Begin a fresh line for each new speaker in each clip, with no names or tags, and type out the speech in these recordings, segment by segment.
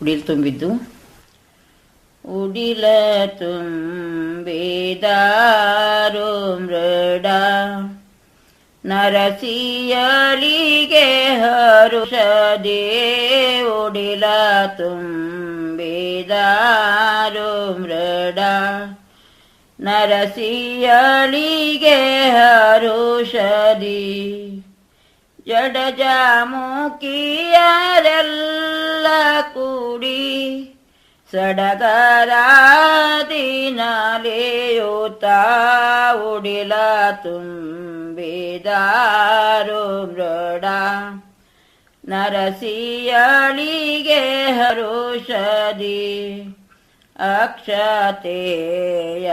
ಉಡಿಲ್ ತುಂಬಿದ್ದು ಉಡಿಲ ತುಂಬಿದಾರು ಮೃಡ ನರಸಿಯಲಿಗೆ ಹರುಷದೇ ಉಡಿಲ ತುಂಬಿದಾರು ಮೃಡ ನರಸಿಯಲಿಗೆ ಹರುಷದಿ ಜಡಜಾಮುಕಿಯರೆಲ್ಲ ಕೂಡಿ ಸಡಗರಾದಿನಾಲೆಯೂತ ಉಡಿಲ ತುಂಬಿದಾರು ಮೃಡ. ನರಸಿಯಳಿಗೆ ಹರುಷದಿ ಅಕ್ಷತೆಯ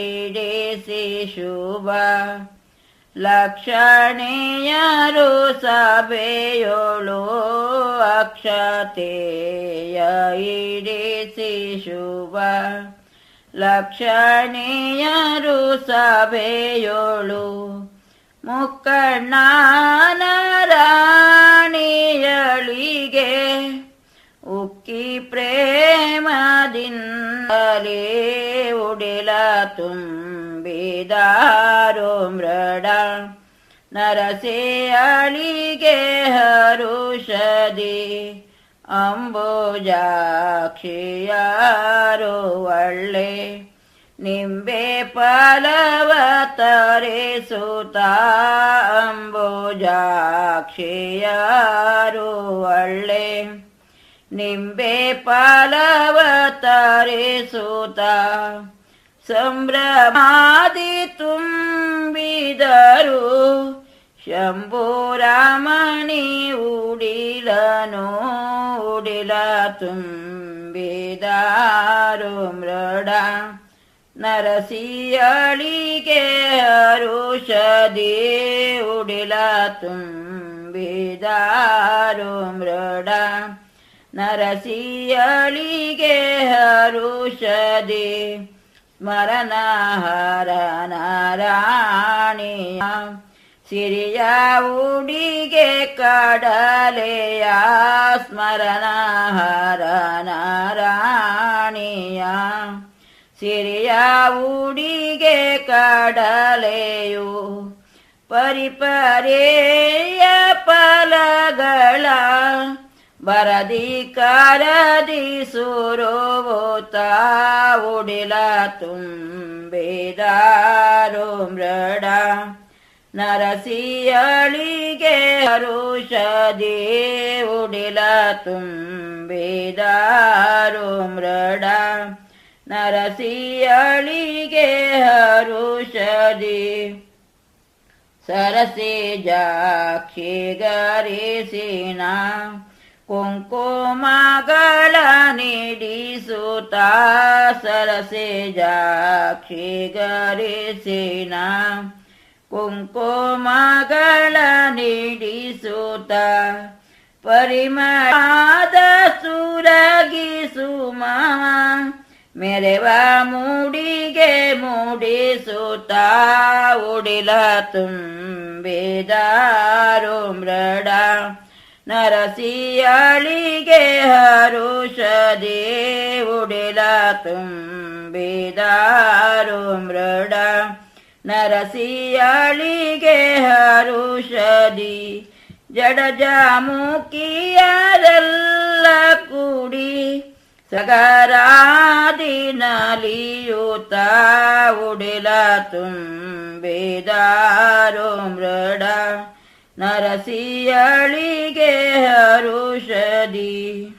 ಇಡಿಸಿ ಶುಭ. ಲಕ್ಷಣೆಯರು ಸಭೆಯೋಳು ಅಕ್ಷತೆಯ ಇಡಿಸಿ ಶುಭ. ಲಕ್ಷಣೀಯರು ಸಭೆಯೋಳು ಮುಕ್ಕಣ್ಣಾನರಾಣಿಯಳಿಗೆ ಉಕ್ಕಿ ಪ್ರೇಮದಿಂದಲೇ ಉಡಿಲ ತುಂಬಿದಾರೋ ಮೃಡ. ನರಸೆಯಳಿಗೆ ಹರುಷದಿ. ಅಂಬುಜಾಕ್ಷಿಯಾರೋ ಒಳ್ಳೆ. ನಿಂಬೆ ಫಲವ ತರಿಸುತ್ತ. ಅಂಬುಜಾಕ್ಷಿಯಾರು ಒಳ್ಳೆ. ನಿಂಬೆ ಫಲವ ತರಿಸುತ್ತ. ಸಂಭ್ರಮಾದಿ ತುಂಬಿದರು ಶಂಭುರಾಮಣಿ ಉಡಿಲನು ಉಡಿಲ ತುಂಬಿದಾರು ಮೃಡ ನರಸಿಯಳಿಗೆ ಹರುಷದಿ ಉಡಿಲ ತುಂಬಿದಾರು ಮೃಡ ನರಸಿಯಳಿಗೆ ಹರುಷದಿ ಸ್ಮರಣ ಹರ ಸಿರಿಯ ಉಡಿಗೆ ಕಡಲೆಯ ಸ್ಮರಣ ನಾರಾಯಣಿಯ ಸಿರಿಯ ಉಡಿಗೆ ಕಡಲೆಯು ಪರಿಪರೇಯ ಪಲಗಳ ಬರದಿ ಕರದಿ ಸುರೋತ ಉಡಿಲ ತುಂಬಿದಾರು ಮೃಡ ನರಸಿಯಳಿಗೆ ಹರುಷದಿ ಉಡಿಲ ತುಂಬಿದಾರು ಮೃಡ ನರಸಿಯಳಿಗೆ ಹರುಷದಿ ಸರಸಿ ಜಾಕ್ಷಿ ಗರಿಸಿನ ಕುಂಕುಮಗಳ ನೀಡಿಸುತ್ತ ಸರಸೆ ಜಾಕ್ಷಿ ಗರಿಸಿನ. ಕುಂಕುಮಗಳ ನೀಡಿಸುತ್ತ ಪರಿಮಳದ ಸುರಗಿಸುಮ ಮೆರೆವ ಮೂಡಿಗೆ ಮೂಡಿಸುತ್ತ ಉಡಿಲ ತುಂಬಿದಾರು ಮೃಡ ನರಸಿಯಳಿಗೆ ಹರುಷದಿ ಉಡಿಲ ತುಂಬಿದಾರು ಮೃಡ. ನರಸಿಯಳಿಗೆ ಹರುಷದಿ ಜಡಜಾಮುಕಿಯರೆಲ್ಲ ಕೂಡಿ ಸಗರಾದಿನಲಿಯೂತ ಉಡಿಲ ತುಂಬಿದಾರು ಮೃಡ ನರಸಿಯಳಿಗೆ ಹರುಷದಿ.